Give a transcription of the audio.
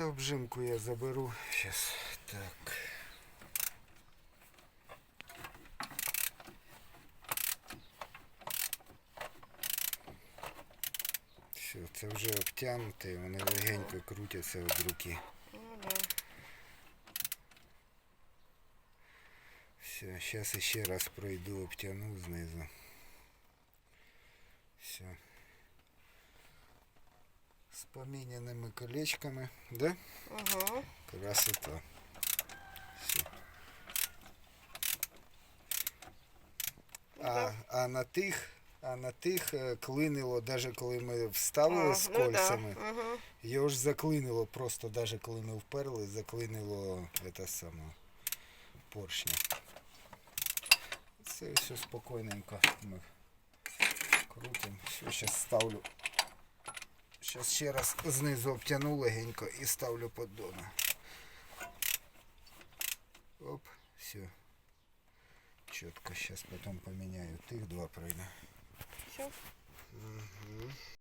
Та обжимку я заберу. Сейчас. Так. Все, це вже обтягнуте, вони легенько крутяться від руки. Все, сейчас ще раз пройду, обтяну знизу. Все. З поміняними колечками, да? Угу. Красота. Все. А, а на тих, а на тих е, клинило, навіть коли ми вставили з кольцями, Угу. його ж заклинило просто, навіть коли ми вперли, заклинило це саме поршня. Це все спокійненько ми крутимо. Все, зараз ставлю. Зараз ще раз знизу обтяну легенько і ставлю поддону. Оп, все. Чітко, зараз потім поміняю. Тих два пройду. Все. Угу.